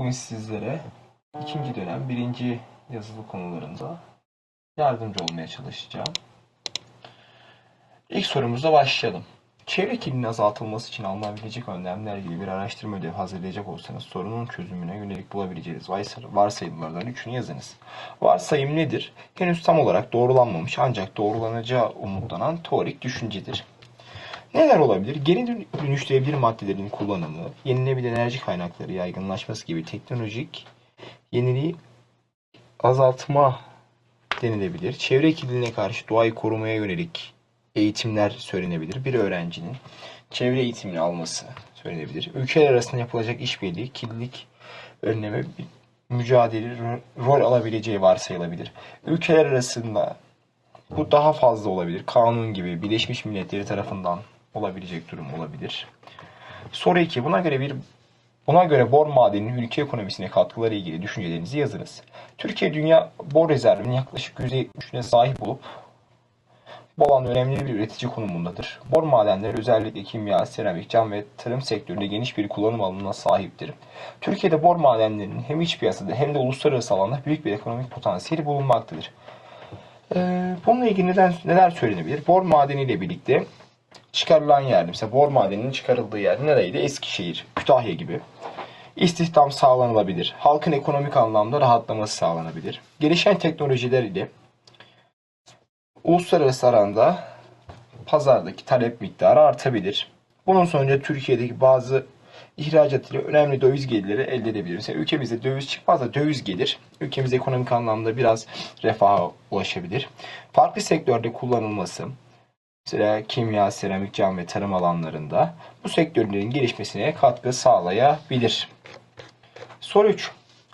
Bugün sizlere ikinci dönem birinci yazılı konularında yardımcı olmaya çalışacağım. İlk sorumuzla başlayalım. Çevre kirliliğinin azaltılması için alınabilecek önlemler ilgili bir araştırma ödevi hazırlayacak olsanız sorunun çözümüne yönelik bulabileceğiniz varsay- varsayımlardan üçünü yazınız. Varsayım nedir? Henüz tam olarak doğrulanmamış ancak doğrulanacağı umutlanan teorik düşüncedir. Neler olabilir? Geri dön- dönüştürülebilir maddelerin kullanımı, yenilenebilir enerji kaynakları yaygınlaşması gibi teknolojik yeniliği azaltma denilebilir. Çevre kirliliğine karşı doğayı korumaya yönelik eğitimler söylenebilir. Bir öğrencinin çevre eğitimini alması söylenebilir. Ülkeler arasında yapılacak işbirliği kirlilik önleme mücadele ro- rol alabileceği varsayılabilir. Ülkeler arasında bu daha fazla olabilir. Kanun gibi Birleşmiş Milletleri tarafından olabilecek durum olabilir. Soru 2. Buna göre bir Buna göre bor madeninin ülke ekonomisine katkıları ilgili düşüncelerinizi yazınız. Türkiye dünya bor rezervinin yaklaşık %70'üne sahip olup bu alanda önemli bir üretici konumundadır. Bor madenleri özellikle kimya, seramik, cam ve tarım sektöründe geniş bir kullanım alanına sahiptir. Türkiye'de bor madenlerinin hem iç piyasada hem de uluslararası alanda büyük bir ekonomik potansiyeli bulunmaktadır. Ee, bununla ilgili neden, neler söylenebilir? Bor madeniyle birlikte çıkarılan yer, mesela bor madeninin çıkarıldığı yer nereydi? Eskişehir, Kütahya gibi. İstihdam sağlanılabilir. Halkın ekonomik anlamda rahatlaması sağlanabilir. Gelişen teknolojiler ile uluslararası aranda pazardaki talep miktarı artabilir. Bunun sonucu Türkiye'deki bazı ihracat ile önemli döviz gelirleri elde edebilir. Mesela ülkemizde döviz çıkmaz da döviz gelir. Ülkemiz ekonomik anlamda biraz refaha ulaşabilir. Farklı sektörde kullanılması, mesela kimya, seramik, cam ve tarım alanlarında bu sektörlerin gelişmesine katkı sağlayabilir. Soru 3.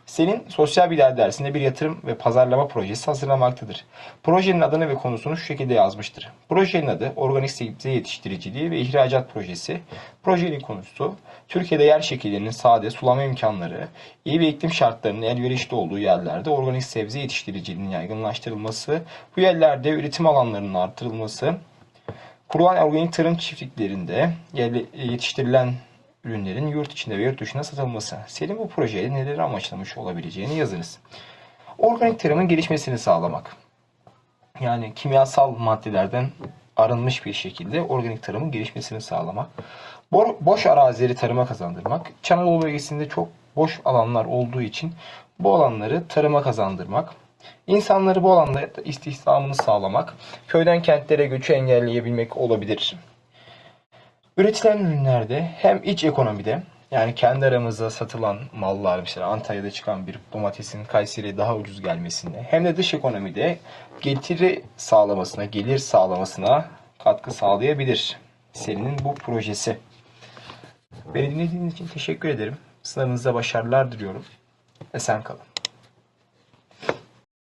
Senin sosyal bilgiler dersinde bir yatırım ve pazarlama projesi hazırlamaktadır. Projenin adını ve konusunu şu şekilde yazmıştır. Projenin adı Organik Sebze Yetiştiriciliği ve İhracat Projesi. Projenin konusu Türkiye'de yer şekillerinin sade, sulama imkanları, iyi bir iklim şartlarının elverişli olduğu yerlerde organik sebze yetiştiriciliğinin yaygınlaştırılması, bu yerlerde üretim alanlarının artırılması, Kurulan organik tarım çiftliklerinde yerli- yetiştirilen ürünlerin yurt içinde ve yurt dışına satılması. Senin bu projeye neleri amaçlamış olabileceğini yazınız. Organik tarımın gelişmesini sağlamak. Yani kimyasal maddelerden arınmış bir şekilde organik tarımın gelişmesini sağlamak. Bo- boş arazileri tarıma kazandırmak. Çanadolu bölgesinde çok boş alanlar olduğu için bu alanları tarıma kazandırmak. İnsanları bu alanda istihdamını sağlamak, köyden kentlere göçü engelleyebilmek olabilir. Üretilen ürünlerde hem iç ekonomide yani kendi aramızda satılan mallar mesela Antalya'da çıkan bir domatesin Kayseri'ye daha ucuz gelmesine hem de dış ekonomide getiri sağlamasına, gelir sağlamasına katkı sağlayabilir. Serinin bu projesi. Beni dinlediğiniz için teşekkür ederim. Sınavınızda başarılar diliyorum. Esen kalın.